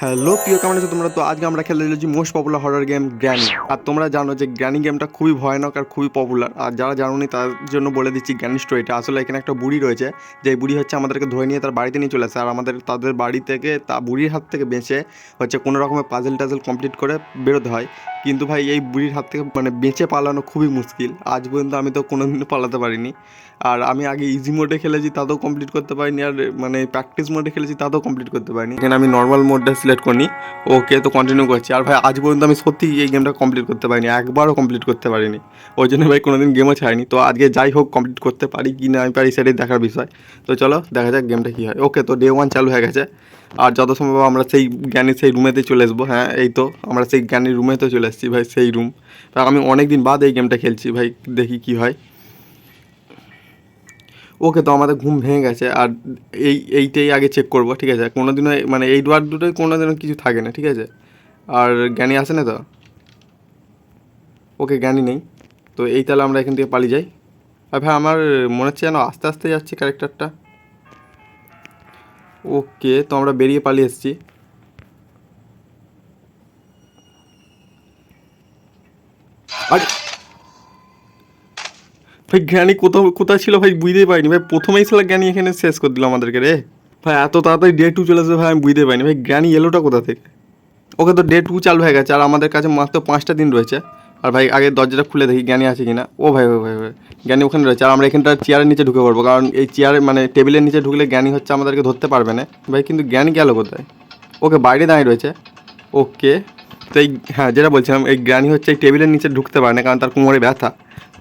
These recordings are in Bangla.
হ্যালো, প্রিয় কেমন আছো তোমরা? তো আজকে আমরা খেলে চলেছি most popular horror game granny আর তোমরা জানো যে গ্র্যানি গেমটা খুবই ভয়ানক আর খুবই পপুলার আর যারা জানো জানোনি, তার জন্য বলে দিচ্ছি গ্র্যানি স্টোরিটা আসলে এখানে একটা বুড়ি রয়েছে, যে বুড়ি হচ্ছে আমাদেরকে ধরে নিয়ে তার বাড়িতে নিয়ে চলে আসে। আর আমাদের, তাদের বাড়ি থেকে তা বুড়ির হাত থেকে বেঁচে হচ্ছে কোনো রকমের পাজেল টাজেল কমপ্লিট করে বেরোতে হয়। কিন্তু ভাই, এই বুড়ির হাত থেকে মানে বেঁচে পালানো খুবই মুশকিল। আজ পর্যন্ত আমি তো কোনোদিনও পালাতে পারিনি। আর আমি আগে ইজি মোডে খেলেছি, তাতেও কমপ্লিট করতে পারিনি। আর মানে প্র্যাকটিস মোডে খেলেছি, তাতেও কমপ্লিট করতে পারিনি। এখানে আমি নর্মাল মোডটা সিলেক্ট করিনি। ওকে তো কন্টিনিউ করছি। আর ভাই, আজ পর্যন্ত আমি সত্যি এই গেমটা কমপ্লিট করতে পারিনি। একবারও কমপ্লিট করতে পারিনি। ওই জন্য ভাই, কোনোদিন গেমও ছাড়িনি। তো আজকে যাই হোক কমপ্লিট করতে পারি কি না, আমি পারি সেটাই দেখার বিষয়। তো চলো, দেখা যাক গেমটা কী হয়। ওকে, তো ডে ওয়ান চালু হয়ে গেছে। আর যত সম্ভব আমরা সেই জ্ঞানীর সেই রুমেতে চলে আসব হ্যাঁ এই তো, আমরা সেই জ্ঞানীর রুমেতে চলে এসেছি ভাই, সেই রুম আমি অনেক দিন বাদ এই গেমটা খেলছি ভাই, দেখি কি হয়। ওকে তো আমাদের ঘুম ভেঙে গেছে, আর এই, এইটাই আগে চেক করব, ঠিক আছে? কোনো দিনও মানে এই দুয়ার দুটোই কোনো দিনও কিছু থাকে না, ঠিক আছে? আর জ্ঞানী আসে না তো? ওকে জ্ঞানী নেই, তো এই তাহলে আমরা এখান থেকে পালিয়ে যাই। আর ভাই, আমার মনে হচ্ছে যেন আস্তে আস্তে যাচ্ছে ক্যারেক্টারটা ওকে, তো আমরা বেরিয়ে পালিয়ে এসেছি। ভাই, জ্ঞানী কোথাও, কোথায় ছিল ভাই? বুঝতেই পারিনি। ভাই, প্রথমেই ছিল জ্ঞানী, এখানে শেষ করে দিল আমাদেরকে রে। ভাই, এত তাড়াতাড়ি ডে টু চলে আসবে ভাই, আমি বুঝতে পারিনি। ভাই, জ্ঞানী এলোটা কোথা থেকে? ওকে তো ডে টু চালু হয়ে গেছে, আর আমাদের কাছে মাত্র পাঁচটা দিন রয়েছে। আর ভাই, আগে দরজাটা খুলে দেখি জ্ঞানী আছে কিনা। ও ভাই ভাই ভাই ভাই, জ্ঞানী ওখানে রয়েছে। আর আমরা এখানটা চেয়ারের নিচে ঢুকে পড়ব, কারণ এই চেয়ারে মানে টেবিলের নিচে ঢুকলে জ্ঞানী হচ্ছে আমাদেরকে ধরতে পারবে না। ভাই, কিন্তু জ্ঞানী গেল কোথায়? ওকে, বাইরে দাঁড়িয়ে রয়েছে। ওকে, তো এই হ্যাঁ যেটা বলছিলাম, এই জ্ঞানী হচ্ছে এই টেবিলের নিচে ঢুকতে পারে না, কারণ তার কোমরে ব্যথা।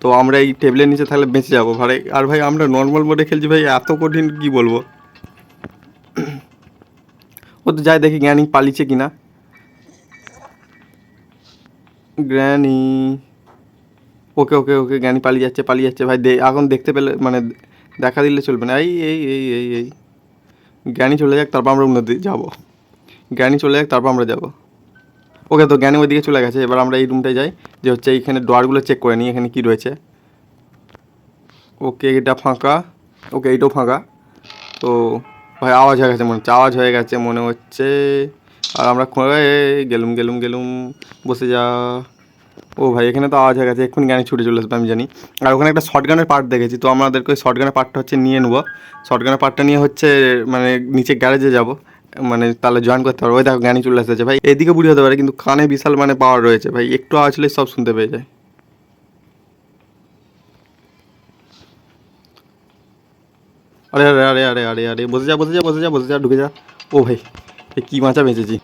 তো আমরা এই টেবিলের নিচে থাকলে বেঁচে যাব। ভাই, আর ভাই, আমরা নর্মাল মোডে খেলছি, ভাই, এত কঠিন কি বলব? ও তো যাই দেখি জ্ঞানী পালিয়েছে কিনা। গ্র্যানি। ওকে ওকে ওকে জ্ঞানী পালিয়ে যাচ্ছে পালিয়ে যাচ্ছে। ভাই এখন দেখতে পেলে মানে দেখা দিলে চলবে না। এই এই এই এই এই। জ্ঞানী চলে যাক, তারপর আমরা উন্নতি যাব। জ্ঞানী চলে যাক, তারপর আমরা যাব। ওকে, তো জ্ঞানী ওইদিকে চলে গেছে। এবার আমরা এই রুমটায় যাই। যে হচ্ছে এইখানে ডোয়ারগুলো চেক করে নিই, এখানে কী রয়েছে। ওকে, এটা ফাঁকা। ওকে এইটাও ফাঁকা। তো, ভাই, আওয়াজ হয়ে গেছে মনে হচ্ছে, আওয়াজ হয়ে গেছে মনে হচ্ছে। আর আমরা খো- গেলুম গেলুম গেলুম, বসে যা। ও ভাই, এখানে তো আওয়াজ হয়ে গেছে, এক্ষুনি গানে ছুটে চলে আসবে, আমি জানি। আর ওখানে একটা শর্টগানের পার্ট দেখেছি, তো আমাদেরকে ওই শর্টগানের পার্টটা হচ্ছে নিয়ে নেব। শর্টগানের পার্টটা নিয়ে হচ্ছে মানে নিচে গ্যারেজে যাব মানে তাহলে জয়েন করতে পারব। ওই দেখো গানি চলে আসতেছে। ভাই, এদিকে বুড়ি হতে পারে, কিন্তু কানে বিশাল মানে পাওয়ার রয়েছে। ভাই, একটু আওয়াজ হলেই সব শুনতে পেয়ে যায়। আরে আরে আরে আরে আরে আরে, বসে যা বসে যা বসে যা বসে যা, ঢুকে যা। ও ভাই কী মাচা বেঁচেছি?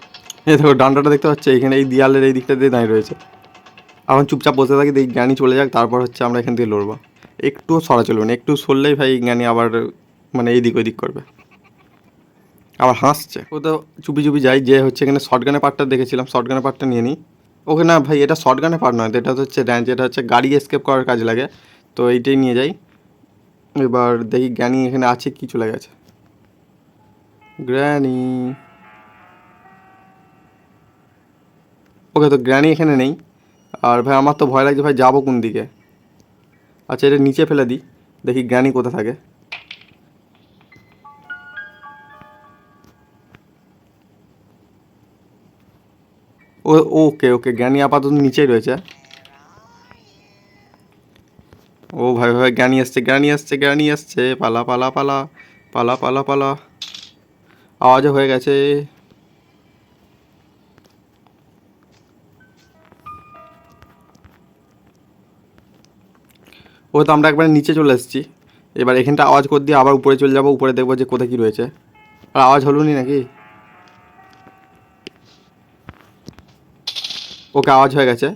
এই দেখো, ডান্ডাটা দেখতে পাচ্ছি? এখানে এই দেয়ালের এই দিকটা দিয়ে দাঁড়িয়ে রয়েছে। এখন চুপচাপ বসে থাকি, দেখি জ্ঞানী চলে যাক, তারপর হচ্ছে আমরা এখান থেকে লড়বো। একটু সরা চলবে না, একটু সরলেই ভাই জ্ঞানী আবার মানে এইদিক ওইদিক করবে। আবার হাসছে। ও তো চুপি চুপি যাই, যে হচ্ছে এখানে শর্টগানের পার্টটা দেখেছিলাম শর্টগানের পার্টটা নিয়ে নিই। ওকে না ভাই, এটা শর্টগানের পার্ট নয়, তো এটা হচ্ছে র্যাঞ্চ এটা হচ্ছে গাড়ি এসকেপ করার কাজে লাগে। তো এইটাই নিয়ে যাই। এবার দেখি জ্ঞানী এখানে আছে, কি চলে গেছে। গ্র্যানি ওকে তো গ্র্যানি এখানে নেই। আর ভাই, আমার তো ভয় লাগছে, ভাই, যাব কোন দিকে? আচ্ছা এটা নিচে ফেলে দিই, দেখি জ্ঞানী কোথা থাকে। ও, ওকে ওকে, জ্ঞানী আপাতত নিচেই রয়েছে। ও ভাই ভাই, জ্ঞানী আসছে জ্ঞানী আসছে জ্ঞানী আসছে, পালা পালা পালা পালা পালা পালা। আওয়াজও হয়ে গেছে। ও তো আমরা একবার নিচে চলে এসেছি। এবার এখানটা আওয়াজ করে দিয়ে আবার উপরে চলে যাব, উপরে দেখব যে কোথায় কী রয়েছে। আর আওয়াজ হলো নি নাকি? ওকে, আওয়াজ হয়ে গেছে।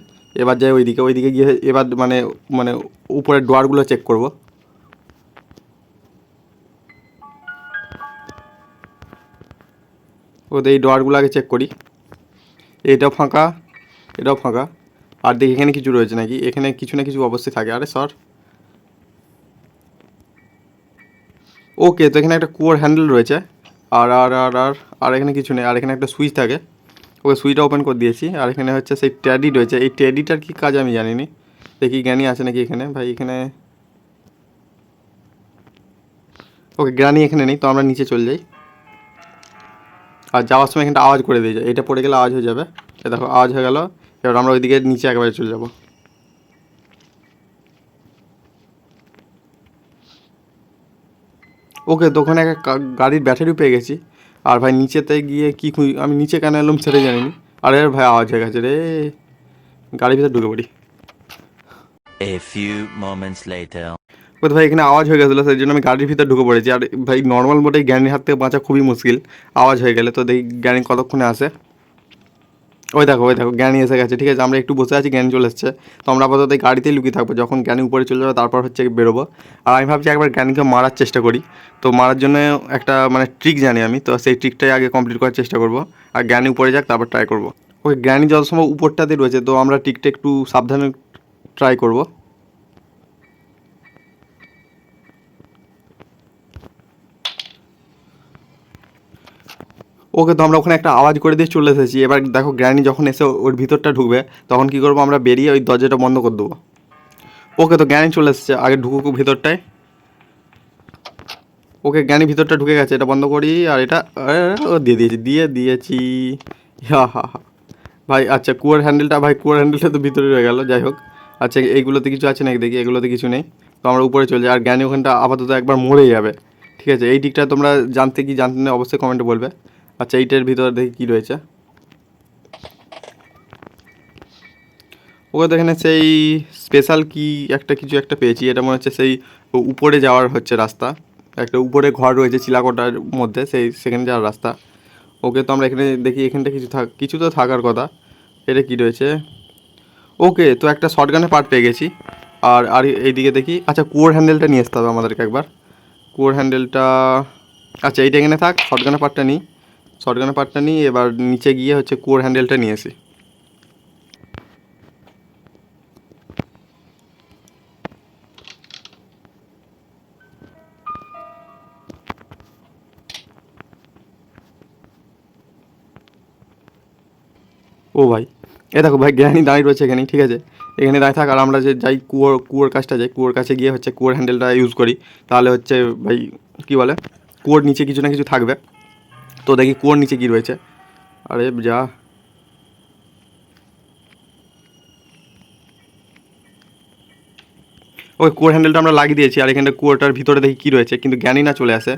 এবার যাই ওইদিকে ওইদিকে গিয়ে এবার মানে মানে উপরের ডোয়ারগুলো চেক করব। ওদের এই ডোয়ারগুলো আগে চেক করি। এটাও ফাঁকা এটাও ফাঁকা। আর দেখি, এখানে কিছু রয়েছে নাকি? এখানে কিছু না কিছু অবশ্যই থাকে। আরে স্যার ওকে, তো এখানে একটা কুয়োর হ্যান্ডেল রয়েছে। আর আর আর আর আর এখানে কিছু নেই। আর এখানে একটা সুইচ থাকে। ওকে, সুইচটা ওপেন করে দিয়েছি। আর এখানে হচ্ছে সেই ট্যাডি রয়েছে। এই ট্যাডিটার কি কাজ আমি জানিনি। দেখি জ্ঞানী আছে নাকি এখানে? ভাই, এখানে ওকে, জ্ঞানী এখানে নেই, তো আমরা নিচে চলে যাই। আর যাওয়ার সময় এখানটা আওয়াজ করে দিয়ে যায় এটা পড়ে গেলে আওয়াজ হয়ে যাবে। এ দেখো, আওয়াজ হয়ে গেল। এবার আমরা ওইদিকে নিচে একেবারে চলে যাব। ওকে তো ওখানে একটা গাড়ির ব্যাটারিও পেয়ে গেছি। আর ভাই নিচেতে গিয়ে কি খুঁজি আমি নিচে কেন এলাম সেটাই জানিনি। আরে ভাই আওয়াজ হয়ে গেছে রে। গাড়ির ভিতরে ঢুকে পড়ি। A few moments later. ওই ভাই এখানে আওয়াজ হয়ে গেছিল সেই জন্য আমি গাড়ির ভিতরে ঢুকে পড়েছি। আর ভাই নর্মাল মোটেই জ্ঞানীর হাত থেকে বাঁচা খুবই মুশকিল। আওয়াজ হয়ে গেলে তো দেখি জ্ঞানী কতক্ষণে আসে। ওই দেখো ওই দেখো, জ্ঞানী এসে গেছে, ঠিক আছে? আমরা একটু বসে আছি, জ্ঞানী চলে এসছে। তো আমরা আপাতত এই গাড়িতেই লুকিয়ে থাকব, যখন জ্ঞানী উপরে চলে যাবে, তারপর হচ্ছে বেরোবো। আর আমি ভাবছি একবার জ্ঞানীকে মারার চেষ্টা করি। তো মারার জন্য একটা মানে ট্রিক জানি আমি, তো সেই ট্রিকটাই আগে কমপ্লিট করার চেষ্টা করব। আর জ্ঞানী উপরে যাক, তারপর ট্রাই করব। ওই জ্ঞানী যত সময় উপরটাতে রয়েছে, তো আমরা ট্রিকটা একটু সাবধানে ট্রাই করব। ওকে তো আমরা ওখানে একটা আওয়াজ করে দিয়ে চলে এসেছি। এবার দেখো গ্র্যানি যখন এসে ওর ভিতরটা ঢুকবে, তখন কি করব আমরা বেরিয়ে ওই দরজাটা বন্ধ করে দেবো। ওকে তো জ্ঞানী চলে এসেছে আগে ঢুকুক ভিতরটায়। ওকে জ্ঞানী ভিতরটা ঢুকে গেছে, এটা বন্ধ করি আর এটা দিয়ে দিয়েছি দিয়ে দিয়েছি। হা হা হা। ভাই আচ্ছা কুয়ার হ্যান্ডেলটা, ভাই, কুয়ার হ্যান্ডেলটা তো ভিতরে রয়ে গেল, যাই হোক। আচ্ছা এইগুলোতে কিছু আছে নাকি দেখি? এগুলোতে কিছু নেই। তো আমরা উপরে চলে যাই। আর জ্ঞানী ওখানটা আপাতত একবার মরে যাবে। ঠিক আছে, এই দিকটা তোমরা জানতে কি জানতে না অবশ্যই কমেন্টে বলবে। আচ্ছা এইটার ভিতরে দেখি কী রয়েছে। ওকে এখানে সেই স্পেশাল কি একটা কিছু একটা পেয়েছি, এটা মনে হচ্ছে সেই উপরে যাওয়ার হচ্ছে রাস্তা। একটা উপরে ঘর রয়েছে চিলাকোটার মধ্যে, সেই সেখানে যাওয়ার রাস্তা। ওকে, তো আমরা এখানে দেখি, এখানটা কিছু থাক, কিছু তো থাকার কথা। এটা কি রয়েছে? ওকে, তো একটা শর্টগানের পার্ট পেয়ে গেছি। আর আর এইদিকে দেখি আচ্ছা কুয়োর হ্যান্ডেলটা নিয়ে আসতে হবে আমাদেরকে একবার। কুয়োর হ্যান্ডেলটা আচ্ছা এইটা এখানে থাক শর্টগানের পার্টটা নিই। শর্টগানের পার্টটা নিই এবার নিচে গিয়ে হচ্ছে কুয়োর হ্যান্ডেলটা নিয়ে আসি। ও ভাই, এ দেখো ভাই জ্ঞানী দাঁড়িয়ে রয়েছে এখানে, ঠিক আছে? এখানে দাঁড়িয়ে থাক, আর আমরা যে যাই কুয়োর কুয়োর কাজটা যাই, কুয়োর কাছে গিয়ে হচ্ছে কুয়োর হ্যান্ডেলটা ইউজ করি। তাহলে হচ্ছে ভাই, কী বলে? কুয়োর নিচে কিছু না কিছু থাকবে। তো দেখি কুয়োর নিচে কী রয়েছে। আরে যা। ওই কুয়োর হ্যান্ডেলটা আমরা লাগিয়ে দিয়েছি, আর এখানটা কুয়োটার ভিতরে দেখি কী রয়েছে, কিন্তু জ্ঞানই না চলে আসে।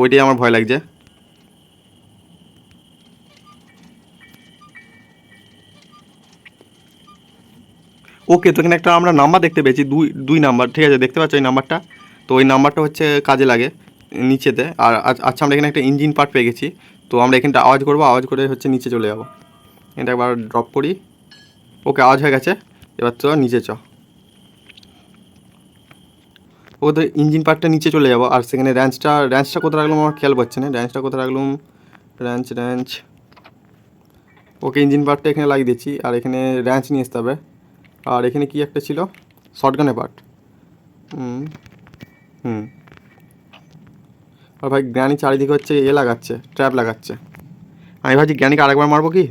ওইটাই আমার ভয় লাগছে। ওকে, তো এখানে একটা আমরা নাম্বার দেখতে পেয়েছি, দুই দুই নাম্বার ঠিক আছে, দেখতে পাচ্ছ ওই নাম্বারটা তো ওই নাম্বারটা হচ্ছে কাজে লাগে। নিচেতে। আর আচ্ছা আমরা এখানে একটা ইঞ্জিন পার্ট পেয়ে গেছি। তো আমরা এখানটা আওয়াজ করব, আওয়াজ করে হচ্ছে নিচে চলে যাব। এটা একবার ড্রপ করি। ওকে, আওয়াজ হয়ে গেছে। এবার তো নিচে চ। ও তো ইঞ্জিন পার্টটা নিচে চলে যাব। আর সেখানে র্যাঞ্চটা র্যাঞ্চটা কোথায় রাখলাম আমার খেয়াল পাচ্ছে না। র্যাঞ্চটা কোথায় রাখলাম? র্যাঞ্চ র্যাঞ্চ ওকে ইঞ্জিন পার্টটা এখানে লাগিয়ে দিচ্ছি আর এখানে র্যাঞ্চ নিয়ে আসতে হবে। আর এখানে কি একটা ছিল? শর্টগানের পার্ট হুম হুম। আর ভাই জ্ঞানী চারিদিকে হচ্ছে এ লাগাচ্ছে ট্র্যাপ লাগাচ্ছে। আমি ভাবছি জ্ঞানীকে আরেকবার মারবো কি?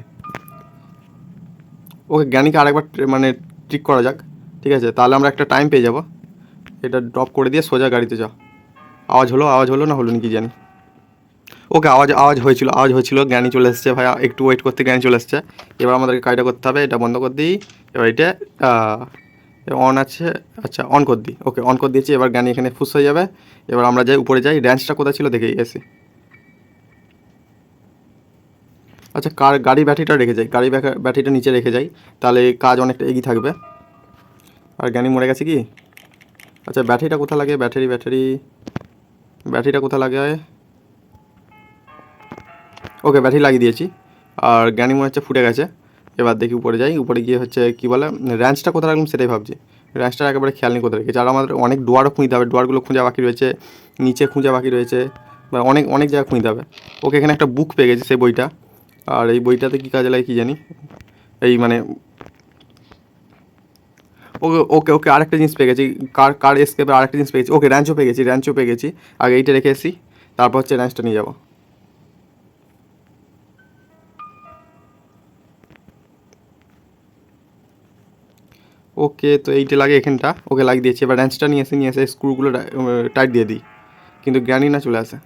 ওকে জ্ঞানীকে আরেকবার মানে ট্রিক করা যাক, ঠিক আছে? তাহলে আমরা একটা টাইম পেয়ে যাব। এটা ড্রপ করে দিয়ে সোজা গাড়িতে যাও। আওয়াজ হলো আওয়াজ হলো না হলো কি জানি। ওকে, আওয়াজ আওয়াজ হয়েছিল আওয়াজ হয়েছিল, জ্ঞানী চলে এসছে ভাই একটু ওয়েট করতে জ্ঞানী চলে এসছে। এবার আমাদেরকে কাজটা করতে হবে, এটা বন্ধ করে দিই। এবার এটা অন আছে আচ্ছা অন করে দিই। ওকে অন করে দিয়েছি, এবার জ্ঞানী এখানে ফুস হয়ে যাবে। এবার আমরা যাই, উপরে যাই। র্যাঞ্চটা কোথায় ছিল? দেখে গেছি আচ্ছা কার গাড়ি ব্যাটারিটা রেখে যাই। গাড়ি ব্যাটারিটা নিচে রেখে যাই। তাহলে কাজ অনেকটা এগিয়ে থাকবে। আর জ্ঞানী মরে গেছে কি? আচ্ছা ব্যাটারিটা কোথায় লাগে? ব্যাটারি ব্যাটারি ব্যাটারিটা কোথায় লাগে? ওকে ব্যাটারি লাগিয়ে দিয়েছি। আর জ্ঞানী মনে হচ্ছে ফুটে গেছে। এবার দেখি উপরে যাই, উপরে গিয়ে হচ্ছে কী বলে র্যাঞ্চটা কোথায় রাখলাম সেটাই ভাবছি। র্যাঞ্চটা একেবারে খেয়াল নেই কোথায় রেখেছি। আর আমাদের অনেক ডোয়ারও খুঁজতে হবে ডোয়ারগুলো খুঁজা বাকি রয়েছে, নিচে খুঁজা বাকি রয়েছে, বা অনেক অনেক জায়গা খুঁজতে হবে। ওকে, এখানে একটা বুক পেয়ে গেছে সেই বইটা। আর এই বইটাতে কী কাজে লাগে কী জানি? এই মানে ওকে ওকে ওকে আরেকটা জিনিস পেয়ে গেছি, কার কার এসকেপে আরেকটা জিনিস পেয়ে গেছি। ওকে র্যাঞ্চও পেয়ে গেছি র্যাঞ্চও পেয়ে গেছি। আগে এইটা রেখে এসি তারপর হচ্ছে র্যাঞ্চটা নিয়ে যাব। ওকে, তো এইটা লাগে এখানটা। ওকে লাগিয়ে দিয়েছি। এবার র্যাঞ্চটা নিয়ে এসে নিয়ে এসে স্ক্রুগুলো টাইট দিয়ে দিই। কিন্তু গ্রানি না চলে আসে।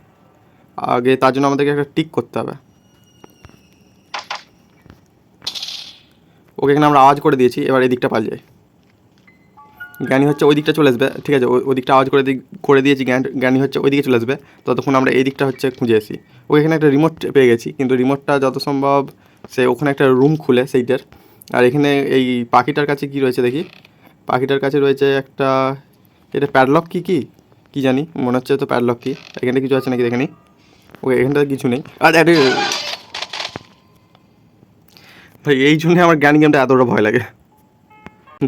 আগে তার জন্য আমাদেরকে একটা টিক করতে হবে। ওকে এখানে আমরা আওয়াজ করে দিয়েছি। এবার এদিকটা যায় জ্ঞানী হচ্ছে ওই দিকটা চলে আসবে। ঠিক আছে ওই দিকটা আওয়াজ করে করে দিয়েছি। জ্ঞান জ্ঞানী হচ্ছে ওই দিকে চলে আসবে। ততক্ষণ আমরা এই দিকটা হচ্ছে খুঁজে আসি। ওই এখানে একটা রিমোট পেয়ে গেছি। কিন্তু রিমোটটা যত সম্ভব সে ওখানে একটা রুম খুলে সেইটার। আর এখানে এই পাখিটার কাছে কি রয়েছে দেখি? পাখিটার কাছে রয়েছে একটা, এটা প্যাডলক কি কি? কি জানি, মনে হচ্ছে তো প্যাডলক কি। এখানে কিছু আছে নাকি দেখে নি? ওকে এখানটাতে কিছু নেই। আর ভাই, এই জন্যে আমার জ্ঞান গেমটা এতটা ভয় লাগে।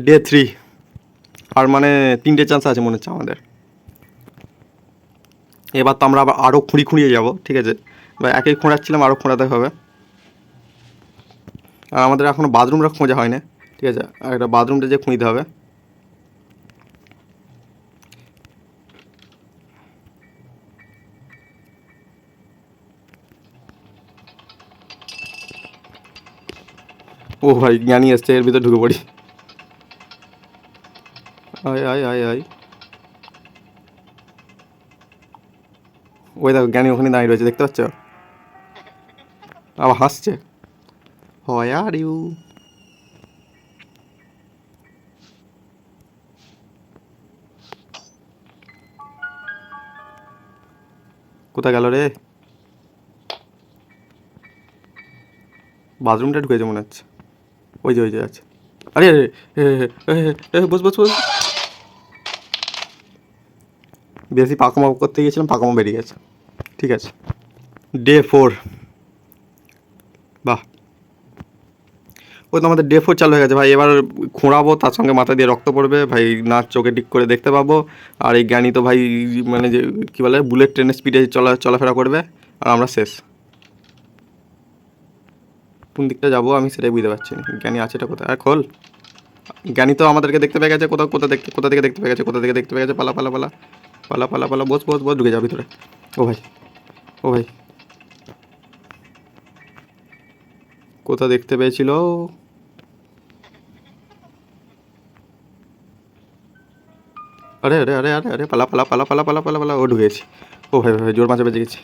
ডে থ্রি আর মানে তিনটে চান্স আছে মনে হচ্ছে আমাদের। এবার তো আমরা আবার আরও খুঁড়ি খুঁড়িয়ে যাব, ঠিক আছে? বা একেই খোঁড়াচ্ছিলাম আরও খোঁড়াতে হবে। আমাদের এখনও বাথরুমটা খোঁজা হয় না ঠিক আছে? একটা বাথরুমটা যে খুঁজতে হবে। ও ভাই, জ্ঞানী এসছে, এর ভিতরে ঢুকে পড়ি। আয় আয় আয় আয়। ওই দেখো, জ্ঞানী ওখানে দাঁড়িয়ে রয়েছে, দেখতে পাচ্ছ? আবার হাসছে। হয় আর ইউ কোথায় গেল রে? বাথরুমটা ঢুকেছে মনে হচ্ছে। ওই যে ওই যে আছে। আরে আরে বস বস বস। বেশি পাকামা করতে গিয়েছিলাম পাকামা বেরিয়ে গেছে। ঠিক আছে। ডে ফোর বাহ। ওই তো আমাদের ডে ফোর চালু হয়ে গেছে। ভাই, এবার খোঁড়াবো তার সঙ্গে মাথা দিয়ে রক্ত পড়বে। ভাই নাচ চোখে ঠিক করে দেখতে পাবো। আর এই জ্ঞানী তো ভাই মানে যে, কী বলে বুলেট ট্রেনের স্পিডে চলা, চলাফেরা করবে। আর আমরা শেষ। কোন দিকটা যাব আমি সেটাই বুঝতে পারছি না। জ্ঞানী আছেটা কোথায়? খোল। জ্ঞানী তো আমাদেরকে দেখতে পেয়ে গেছে। কোথাও, কোথা দেখতে, কোথা থেকে দেখতে পেয়ে গেছে, কোথা থেকে দেখতে পেয়ে গেছে, পালা পালা পালা। পালা পালা পালা, বস বস বস, ঢুকে যাও ভিতরে। ও ভাই ও ভাই। কোথা দেখতে পেয়েছিল? আরে আরে আরে আরে আরে, পালা পালা পালা পালা পালা পালা পালা, ও ঢুকেছি। ও ভাই ভাই জোর মাঝে বেঁচে গেছি।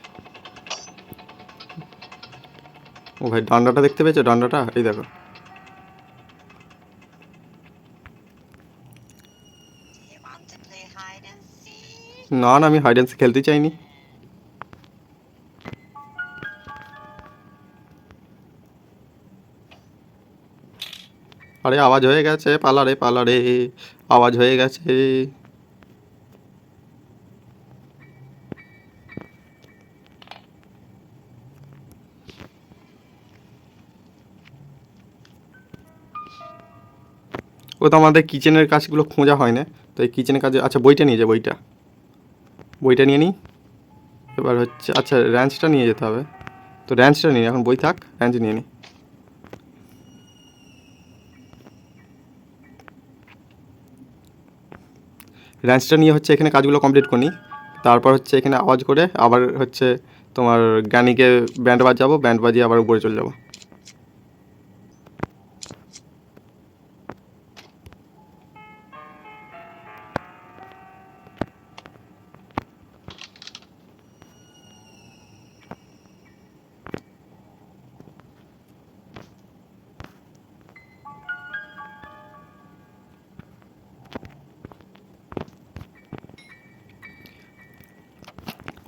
ও ভাই, ডান্ডাটা দেখতে পেয়েছ? ডান্ডাটা? এই দেখো? না না, আমি হাইড অ্যান্ড খেলতে চাইনি। আরে, আওয়াজ হয়ে গেছে পালারে পালারে আওয়াজ হয়ে গেছে। ও তো আমাদের কিচেনের কাজগুলো খোঁজা হয় না তো এই কিচেনের কাজে আচ্ছা বইটা নিয়ে যা, বইটা। বইটা নিয়ে নিই এবার হচ্ছে আচ্ছা র্যাঞ্চটা নিয়ে যেতে হবে। তো র্যাঞ্চটা নিই এখন বই থাক র্যাঞ্চ নিয়ে নিই র্যাঞ্চটা নিয়ে হচ্ছে এখানে কাজগুলো কমপ্লিট করি। তারপর হচ্ছে এখানে আওয়াজ করে আবার হচ্ছে তোমার গানিকে ব্যান্ড বাজাবো ব্যান্ড বাজিয়ে আবার উপরে চলে যাব।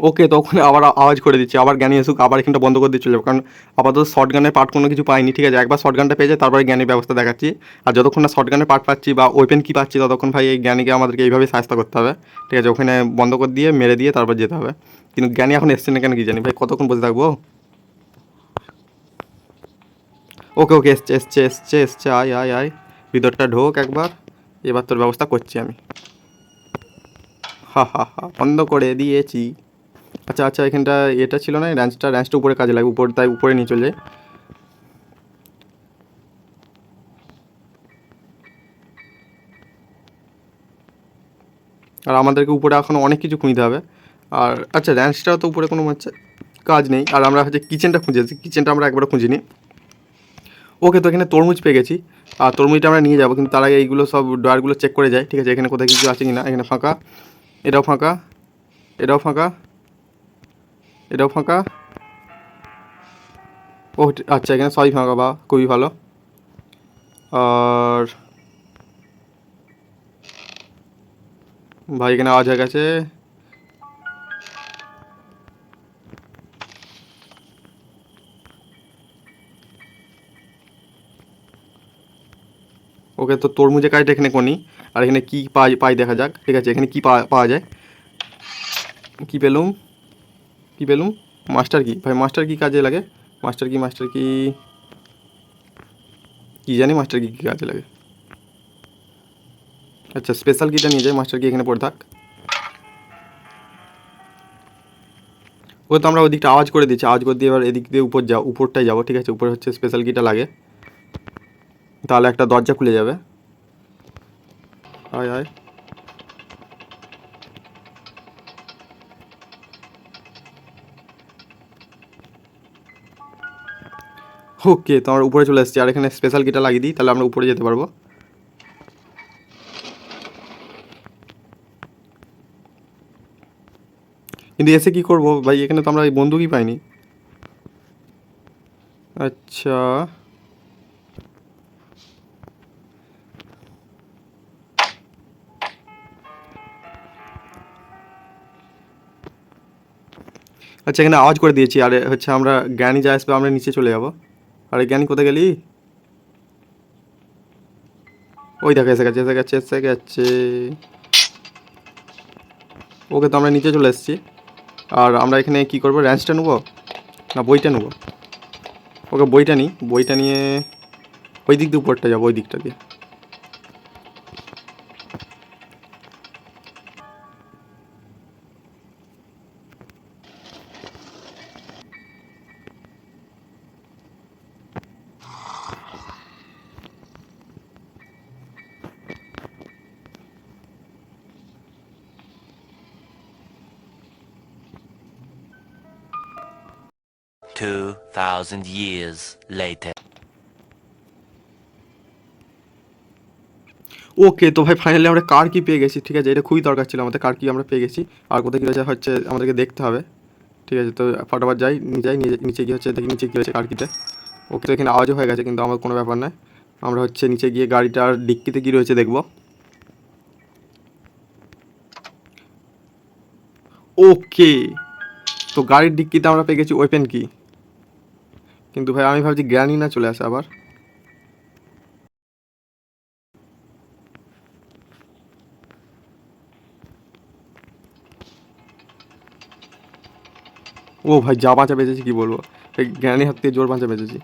ওকে তখন আবার আওয়াজ করে দিচ্ছি, আবার জ্ঞানী আসুক আবার এখানটা বন্ধ করে দিয়ে চলে যাব কারণ আপাতত শর্ট গানের পার্ট কোনো কিছু পাইনি, ঠিক আছে? একবার শর্ট গানটা পেয়ে যায়, তারপরে জ্ঞানের ব্যবস্থা দেখাচ্ছি। আর যতক্ষণ না শর্ট গানের পার্ট পাচ্ছি বা ওপেন কি পাচ্ছি, ততক্ষণ ভাই এই জ্ঞানীকে আমাদেরকে এইভাবে সাহায্য করতে হবে। ঠিক আছে? ওখানে বন্ধ করে দিয়ে, মেরে দিয়ে তারপর যেতে হবে। কিন্তু জ্ঞানী এখন এসছে না কেন কি জানি? ভাই কতক্ষণ বসে থাকব? ওকে ওকে, এসছে এসছে এসছে এসছে, আয় আয় আয়। ভিতরটা ঢোক একবার। এবার তোর ব্যবস্থা করছি আমি। হা হা হা, বন্ধ করে দিয়েছি। আচ্ছা আচ্ছা এখানটা এটা ছিল না র্যাঞ্চটা র্যাঞ্চটা উপরে কাজে লাগে, উপরে, তাই উপরে নিয়ে চলে যায় আর আমাদেরকে উপরে এখন অনেক কিছু খুঁজতে হবে। আর আচ্ছা র্যাঞ্চটাও তো উপরে কোনো হচ্ছে, কাজ নেই। আর আমরা হচ্ছে কিচেনটা খুঁজেছি কিচেনটা আমরা একবারও খুঁজিনি। ওকে, তো এখানে তরমুজ পেয়ে গেছি। আর তরমুজটা আমরা নিয়ে যাব, কিন্তু তার আগে এইগুলো সব ডয়ারগুলো চেক করে যাই, ঠিক আছে? এখানে কোথায় কিছু আছে কি না এখানে ফাঁকা। এটাও ফাঁকা এটাও ফাঁকা। এটাও ফাঁকা? ও আচ্ছা এখানে সবই ফাঁকা বা, খুবই ভালো। আর ভাই, এখানে আওয়াজ হয়ে গেছে। ওকে, তো তরমুজের কাজটা এখানে কোনি আর এখানে কী পাই পাই দেখা যাক। ঠিক আছে, এখানে কী পাওয়া যায়? কী পেলুম? কি পেলুম? মাস্টার কি? ভাই, মাস্টার কি কাজে লাগে? মাস্টার কি মাস্টার কি? কি জানি মাস্টার কি কি কাজে লাগে। আচ্ছা স্পেশাল কিটা নিয়ে যাই, মাস্টার কি এখানে পড়ে থাক। ও তো আমরা ওদিকটা আওয়াজ করে দিচ্ছি, আওয়াজ করে দিয়ে এবার এদিক দিয়ে উপর যাও, উপরটায় যাব, ঠিক আছে? উপরে হচ্ছে স্পেশাল কিটা লাগে। তাহলে একটা দরজা খুলে যাবে। আয় আয় ওকে, তো আমরা উপরে চলে এসেছি আর এখানে স্পেশাল কিটা লাগিয়ে দিই, তাহলে আমরা উপরে যেতে পারব। কিন্তু এসে কি করব? ভাই, এখানে তো আমরা এই বন্দুকই পাইনি। আচ্ছা। আচ্ছা এখানে আওয়াজ করে দিয়েছি। আর হচ্ছে আমরা জ্ঞানী যা আসবে, আমরা নিচে চলে যাব। আরে জ্ঞানী কোথায় গেলি? ওই দেখো, এসে গেছে এসে গেছে এসে গেছে। ওকে তো আমরা নিচে চলে এসেছি। আর আমরা এখানে কি করব র্যাঞ্চটা নেব? না, বইটা নেব? ওকে বইটা নিই, বইটা নিয়ে ওই দিক দিয়ে উপরটা যাব ওই দিকটা দিয়ে। Thousand years later. ওকে তো ভাই ফাইনালি আমরা কার কি পেয়ে গেছি, ঠিক আছে? এটা খুবই দরকার ছিল, আমাদের কার কি আমরা পেয়ে গেছি। আর কোথায় কী রয়েছে হচ্ছে, আমাদেরকে দেখতে হবে, ঠিক আছে? তো ফটোফট যাই যাই নিচে গিয়ে হচ্ছে, দেখি নিচে কী হচ্ছে কার কিতে ওকে তো এখানে আওয়াজও হয়ে গেছে, কিন্তু আমার কোনো ব্যাপার নয়। আমরা হচ্ছে নিচে গিয়ে গাড়িটার ডিক্কিতে কী রয়েছে দেখব। ওকে তো গাড়ির ডিক্কিতে আমরা পেয়ে গেছি ওয়েপেন কি কিন্তু ভাই, আমি ভাবছি জ্ঞানই না চলে আসে আবার। ও ভাই, যা বাঁচা বেঁচেছি, কি বলব? জ্ঞানী হাত থেকে জোর বাঁচা বেঁচেছি।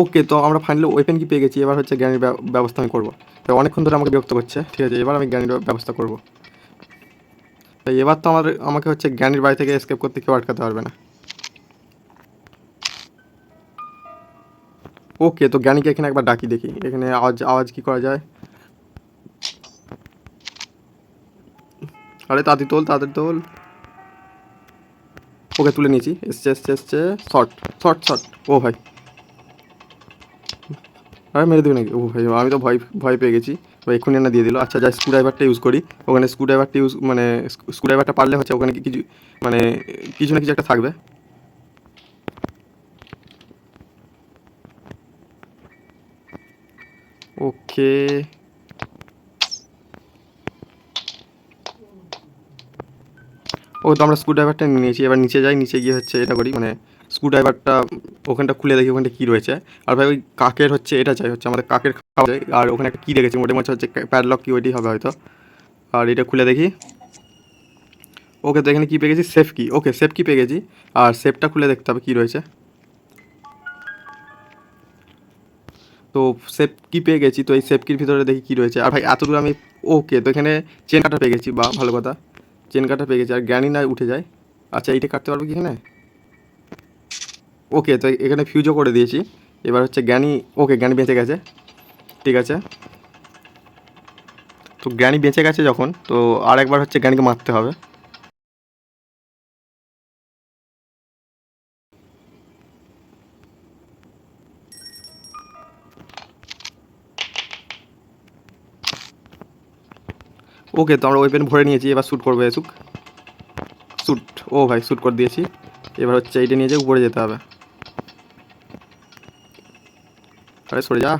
ওকে তো আমরা ফাইনালি ওয়েপেন কি পেয়ে গেছি। এবার হচ্ছে জ্ঞানীর ব্যবস্থা আমি করব। তো অনেকক্ষণ ধরে আমাকে বিরক্ত করছে। ঠিক আছে, এবার আমি জ্ঞানীর ব্যবস্থা করব। তাই এবার তো আমার আমাকে হচ্ছে জ্ঞানীর বাড়ি থেকে এসকেপ করতে কেউ আটকাতে পারবে না। ওকে তো জ্ঞানীকে এখানে একবার ডাকি দেখি। এখানে আওয়াজ আওয়াজ কি করা যায়? আরে তাড়াতাড়ি তোল তাড়াতাড়ি তোল ওকে তুলে নিয়েছি। এসছে এসছে এসছে। শর্ট শর্ট শর্ট ও ভাই। আরে মেরে দেবে নাকি? ও ভাই আমি তো ভয় ভয় পেয়ে গেছি। তো এক্ষুনি না দিয়ে দিল। আচ্ছা যাই স্ক্রু ড্রাইভারটা ইউজ করি। ওখানে স্ক্রু ড্রাইভারটা ইউজ মানে স্ক্রু ড্রাইভারটা পারলে হচ্ছে ওখানে কিছু মানে কিছু না কিছু একটা থাকবে। ওকে। ও তো আমরা স্ক্রু ড্রাইভারটা নিয়েছি। এবার নিচে যাই, নিচে গিয়ে হচ্ছে এটা করি মানে স্ক্রু ড্রাইভারটা ওখানটা খুলে দেখি, ওখানটা কী রয়েছে। আর ভাই ওই কাকের হচ্ছে, এটা চাই, হচ্ছে আমাদের কাকের খাওয়া যায় আর ওখানে একটা কী রেখেছি মোটে মাছ হচ্ছে প্যাডলক কি ওইটাই হবে হয়তো। আর এটা খুলে দেখি। ওকে তো এখানে কী পেয়ে গেছি? সেফ কি ওকে সেফ কি পেয়ে গেছি। আর সেফটা খুলে দেখতে হবে কী রয়েছে। তো সেফ কি পেয়ে গেছি, তো এই সেফ কির ভিতরে দেখি কী রয়েছে। আর ভাই এত দূর আমি ওকে তো এখানে চেন কাটা পেয়ে গেছি, বা ভালো কথা। চেন কাটা পেয়ে গেছি, আর জ্ঞানী না উঠে যায়। আচ্ছা এইটা কাটতে পারব কি এখানে? ওকে, তো এখানে ফিউজও করে দিয়েছি। এবার হচ্ছে জ্ঞানী, ওকে, জ্ঞানী বেঁচে গেছে। ঠিক আছে? তো জ্ঞানী বেঁচে গেছে যখন, তো আর একবার হচ্ছে জ্ঞানীকে মারতে হবে। ওকে, তো আমরা ওয়েপেন ভরে নিয়েছি, এবার শ্যুট করব, এসুক। শ্যুট ও ভাই শ্যুট করে দিয়েছি। এবার হচ্ছে এইটা নিয়ে যেয়ে উপরে যেতে হবে। আরে সরে যা।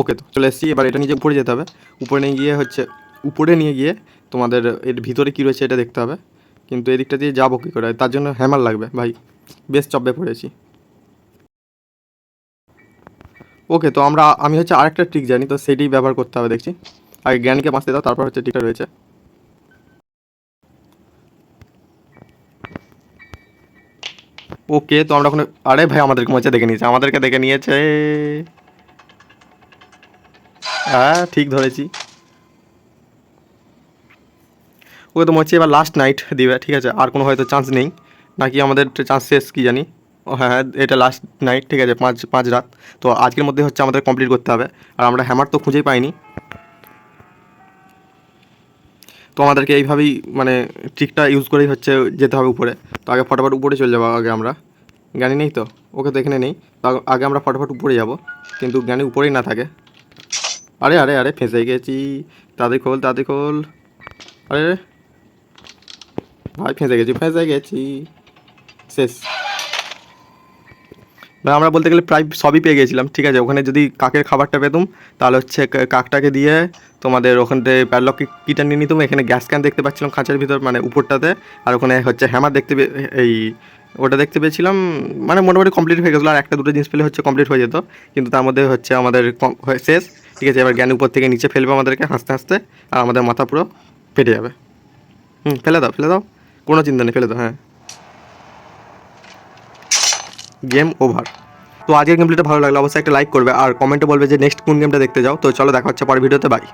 ওকে তো, চলে এসেছি। এবার এটা নিয়ে উপরে যেতে হবে, উপরে নিয়ে গিয়ে হচ্ছে, উপরে নিয়ে গিয়ে তোমাদের এর ভিতরে কী রয়েছে এটা দেখতে হবে। কিন্তু এদিকটা দিয়ে যাব কী করে? তার জন্য হ্যামার লাগবে, ভাই। বেশ চব্বে পড়েছি। ওকে তো আমরা, আমি হচ্ছে আরেকটা ট্রিক জানি, তো সেটাই ব্যবহার করতে হবে, দেখছি। আগে জ্ঞানীকে বাঁচতে দাও, তারপর হচ্ছে ট্রিকটা রয়েছে। ওকে তো আমরা ওখানে আরে ভাই আমাদেরকে মজা দেখে নিয়েছে। আমাদেরকে দেখে নিয়েছে। হ্যাঁ ঠিক ধরেছি। ওকে তো মনে হচ্ছে এবার লাস্ট নাইট দিবে ঠিক আছে? আর কোনো হয়তো চান্স নেই। নাকি আমাদের চান্স শেষ কী জানি? হ্যাঁ হ্যাঁ, এটা লাস্ট নাইট ঠিক আছে পাঁচ পাঁচ রাত। তো আজকের মধ্যে হচ্ছে আমাদের কমপ্লিট করতে হবে। আর আমরা হ্যামার তো খুঁজেই পাইনি। তো আমাদেরকে এইভাবেই মানে ট্রিকটা ইউজ করেই হচ্ছে যেতে হবে উপরে। তো আগে ফটাফট উপরে চলে যাব আগে আমরা। জ্ঞানী নেই তো? ওকে তো এখানে নেই। তো আগে- আমরা ফটাফট উপরে যাব। কিন্তু জ্ঞানী উপরেই না থাকে। আরে আরে আরে, ফেঁসে গেছি। তাদের খোল তাদের খোল। আরে। ভাই, ফেঁসে গেছি ফেঁসে গেছি। শেষ। আমরা বলতে গেলে প্রায় সবই পেয়ে গেছিলাম, ঠিক আছে? ওখানে যদি কাকের খাবারটা পেতুম, তাহলে হচ্ছে কাকটাকে দিয়ে তোমাদের ওখান প্যাডলক কিটা নিয়ে নিতুম। এখানে গ্যাস ক্যান দেখতে পাচ্ছিলাম খাঁচার ভিতর মানে উপরটাতে, আর ওখানে হচ্ছে হ্যামার দেখতে এই ওটা দেখতে পেয়েছিলাম মানে মোটামুটি কমপ্লিট হয়ে গেছিল, আর একটা দুটো জিনিস পেলে হচ্ছে কমপ্লিট হয়ে যেত। কিন্তু তার মধ্যে হচ্ছে আমাদের শেষ, ঠিক আছে? এবার জ্ঞান উপর থেকে নিচে ফেলবে আমাদেরকে হাসতে হাসতে, আর আমাদের মাথা পুরো ফেটে যাবে। হুম, ফেলে দাও ফেলে দাও। কোনো চিন্তা নেই, ফেলে দাও হ্যাঁ। Game over. তো আজকের গেমটা ভালো লাগল অবশ্যই একটা লাইক করবে আর কমেন্টে বলবে যে নেক্সট কোন গেমটা দেখতে যাও। তো চলো দেখা হচ্ছে পরের ভিডিওতে বাই